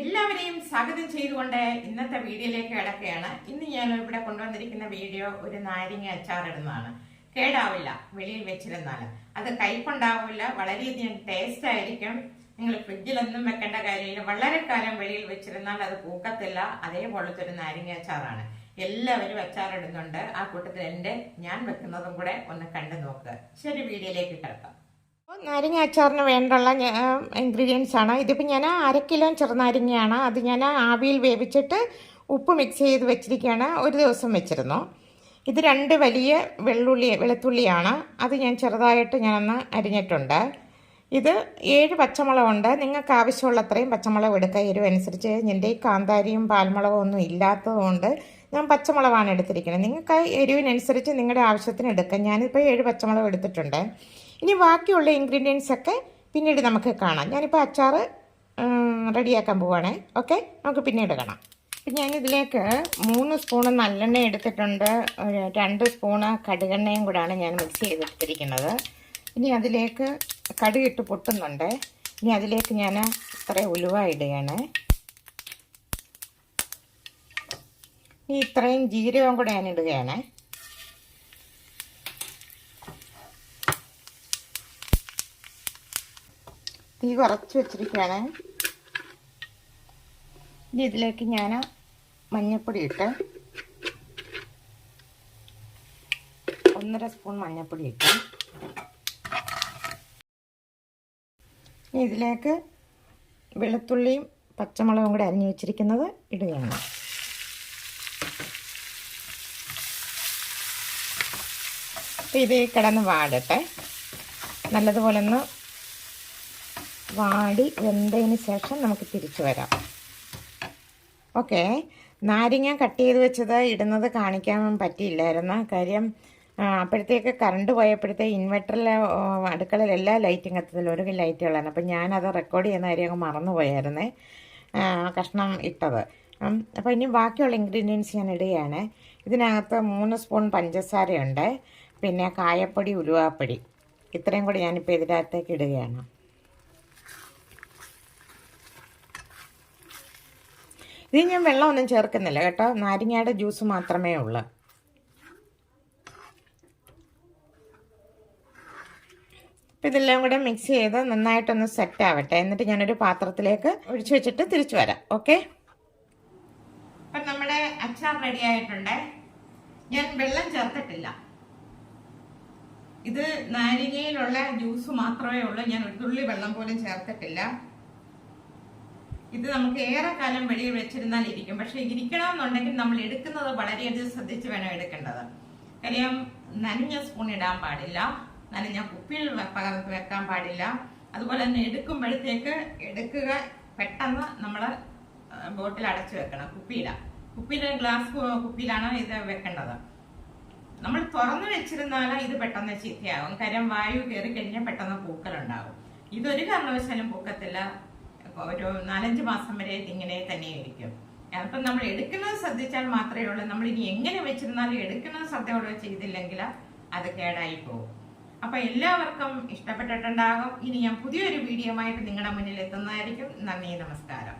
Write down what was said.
എല്ലാവരെയും സ്വാഗതം ചെയ്തുകൊണ്ട് ഇന്നത്തെ വീഡിയോയിലേക്ക് കിടക്കുകയാണ്. ഇന്ന് ഞാൻ ഇവിടെ കൊണ്ടുവന്നിരിക്കുന്ന വീഡിയോ ഒരു നാരങ്ങ അച്ചാറിടുന്നതാണ്. കേടാവില്ല വെളിയിൽ വെച്ചിരുന്നാൽ അത് കൈക്കൊണ്ടാവില്ല വളരെയധികം ടേസ്റ്റ് ആയിരിക്കും. നിങ്ങൾ ഫ്രിഡ്ജിലൊന്നും വെക്കേണ്ട കാര്യമില്ല. വളരെ കാലം വെളിയിൽ വെച്ചിരുന്നാൽ അത് പൂക്കത്തില്ല. അതേപോലത്തെ ഒരു നാരങ്ങ അച്ചാറാണ്. എല്ലാവരും അച്ചാറിടുന്നുണ്ട്. ആ കൂട്ടത്തിൽ എന്റെ ഞാൻ വെക്കുന്നതും കൂടെ ഒന്ന് കണ്ടു നോക്കുക ശരി വീഡിയോയിലേക്ക് കിടക്കാം. നാരങ്ങ അച്ചാറിന് വേണ്ടുള്ള ഇൻഗ്രീഡിയൻസ് ആണ്. ഇതിപ്പോൾ ഞാൻ അര കിലോ ചെറുനാരങ്ങയാണ്. അത് ഞാൻ ആവിയിൽ വേവിച്ചിട്ട് ഉപ്പ് മിക്സ് ചെയ്ത് വെച്ചിരിക്കുകയാണ്. ഒരു ദിവസം വെച്ചിരുന്നു. ഇത് രണ്ട് വലിയ വെള്ളുള്ളി വെളുത്തുള്ളിയാണ്. അത് ഞാൻ ചെറുതായിട്ട് ഞാനൊന്ന് അരിഞ്ഞിട്ടുണ്ട്. ഇത് ഏഴ് പച്ചമുളകുണ്ട് നിങ്ങൾക്ക് ആവശ്യമുള്ള അത്രയും പച്ചമുളക് എടുക്കുക. എരിവ് അനുസരിച്ച് എന്റെ ഈ കാന്താരിയും പാൽമുളകും ഒന്നും ഇല്ലാത്തതുകൊണ്ട് ഞാൻ പച്ചമുളകാണ് എടുത്തിരിക്കുന്നത്. നിങ്ങൾക്ക് എരിവിനനുസരിച്ച് നിങ്ങളുടെ ആവശ്യത്തിന് എടുക്കാം. ഞാനിപ്പോൾ ഏഴ് പച്ചമുളക് എടുത്തിട്ടുണ്ട്. ഇനി ബാക്കിയുള്ള ഇൻഗ്രീഡിയൻസ് ഒക്കെ പിന്നീട് നമുക്ക് കാണാം. ഞാനിപ്പോൾ അച്ചാർ റെഡിയാക്കാൻ പോവുകയാണേ ഓക്കെ നമുക്ക് പിന്നീട് കാണാം. അപ്പം ഞാനിതിലേക്ക് മൂന്ന് സ്പൂണ് നല്ലെണ്ണ എടുത്തിട്ടുണ്ട്. രണ്ട് സ്പൂണ് കടുകെണ്ണയും കൂടാണ് ഞാൻ മിക്സ് ചെയ്തെടുത്തിരിക്കുന്നത്. ഇനി അതിലേക്ക് കടുകിട്ട് പൊട്ടുന്നുണ്ട്. ഇനി അതിലേക്ക് ഞാൻ ഇത്ര ഉലുവ ഇടുകയാണ്. ഇനി ഇത്രയും ജീരകം കൂടെ ഞാൻ ഇടുകയാണ്. തീ കുറച്ച് വെച്ചിരിക്കുകയാണ്. ഇനി ഇതിലേക്ക് ഞാൻ മഞ്ഞൾപ്പൊടി ഇട്ട് ഒന്നര സ്പൂൺ മഞ്ഞൾപ്പൊടി ഇട്ട് ഇനി ഇതിലേക്ക് വെളുത്തുള്ളിയും പച്ചമുളകും കൂടി അരിഞ്ഞു വെച്ചിരിക്കുന്നത് ഇടുകയാണ്. അപ്പം ഇത് കിടന്ന് വാടട്ടെ. നല്ലതുപോലെ ഒന്ന് വാടി വെന്തതിന് ശേഷം നമുക്ക് തിരിച്ചു വരാം. ഓക്കെ. നാരങ്ങ കട്ട് ചെയ്ത് വെച്ചത് ഇടുന്നത് കാണിക്കാൻ പറ്റിയില്ലായിരുന്നു. കാര്യം അപ്പോഴത്തേക്ക് കറണ്ട് പോയപ്പോഴത്തെ ഇൻവെർട്ടറിലെ അടുക്കളയിൽ എല്ലാ ലൈറ്റും കത്തത്തില്ല ഒരു ലൈറ്റുകളാണ് അപ്പം ഞാനത് റെക്കോർഡ് ചെയ്യുന്ന കാര്യം അങ്ങ് മറന്നുപോയായിരുന്നേ. കഷ്ണം ഇട്ടത്. അപ്പോൾ ഇനി ബാക്കിയുള്ള ഇൻഗ്രീഡിയൻസ് ഞാൻ ഇടുകയാണ്. ഇതിനകത്ത് മൂന്ന് സ്പൂൺ പഞ്ചസാരയുണ്ട്. പിന്നെ കായപ്പൊടി ഉലുവാപ്പൊടി. ഇത്രയും കൂടി ഞാനിപ്പോൾ ഇതിനകത്തേക്ക് ഇടുകയാണ്. ഇത് ഞാൻ വെള്ളമൊന്നും ചേർക്കുന്നില്ല കേട്ടോ. നാരങ്ങയുടെ ജ്യൂസ് മാത്രമേ ഉള്ളൂ. അപ്പം ഇതെല്ലാം കൂടെ മിക്സ് ചെയ്ത് നന്നായിട്ടൊന്ന് സെറ്റ് ആവട്ടെ. എന്നിട്ട് ഞാനൊരു പാത്രത്തിലേക്ക് ഒഴിച്ചു വെച്ചിട്ട് തിരിച്ചു വരാം. ഓക്കെ അപ്പം നമ്മുടെ അച്ചാർ റെഡി ആയിട്ടുണ്ട്. ഞാൻ വെള്ളം ചേർത്തിട്ടില്ല. ഇത് നാരങ്ങയിലുള്ള ജ്യൂസ് മാത്രമേ ഉള്ളൂ. ഞാൻ ഒരു തുള്ളി വെള്ളം പോലും ചേർത്തിട്ടില്ല. ഇത് നമുക്ക് ഏറെ കാലം വെളിയിൽ വെച്ചിരുന്നാൽ ഇരിക്കും. പക്ഷെ ഇരിക്കണമെന്നുണ്ടെങ്കിൽ നമ്മൾ എടുക്കുന്നത് വളരെയധികം ശ്രദ്ധിച്ച് വേണം എടുക്കേണ്ടത്. കാര്യം നനഞ്ഞ സ്പൂൺ ഇടാൻ പാടില്ല. നനഞ്ഞ കുപ്പിയിൽ പകർത്ത് വെക്കാൻ പാടില്ല. അതുപോലെ തന്നെ എടുക്കുമ്പോഴത്തേക്ക് എടുക്കുക പെട്ടെന്ന് നമ്മൾ ബോട്ടിൽ അടച്ചു വെക്കണം. കുപ്പിയില. കുപ്പിയിലെ ഗ്ലാസ് കുപ്പിയിലാണ് ഇത് വെക്കേണ്ടത്. നമ്മൾ തുറന്നു വെച്ചിരുന്നാൽ ഇത് പെട്ടെന്ന് ചീത്തയാകും കാര്യം വായു കയറി കഴിഞ്ഞാൽ പെട്ടെന്ന് പൂക്കലുണ്ടാകും. ഇതൊരു കാരണവശാലും പൂക്കത്തില്ല. ഒരു നാലഞ്ച് മാസം വരെ ഇങ്ങനെ തന്നെ ഇരിക്കും അപ്പം നമ്മൾ എടുക്കുന്നത് ശ്രദ്ധിച്ചാൽ മാത്രമേ ഉള്ളൂ. നമ്മൾ ഇനി എങ്ങനെ വെച്ചിരുന്നാലും എടുക്കുന്നത് ശ്രദ്ധയോടെ ചെയ്തില്ലെങ്കിൽ അത് കേടായി പോകും. അപ്പൊ എല്ലാവർക്കും ഇഷ്ടപ്പെട്ടിട്ടുണ്ടാകും. ഇനി ഞാൻ പുതിയൊരു വീഡിയോ ആയിട്ട് നിങ്ങളുടെ മുന്നിൽ എത്തുന്നതായിരിക്കും. നന്ദി നമസ്കാരം.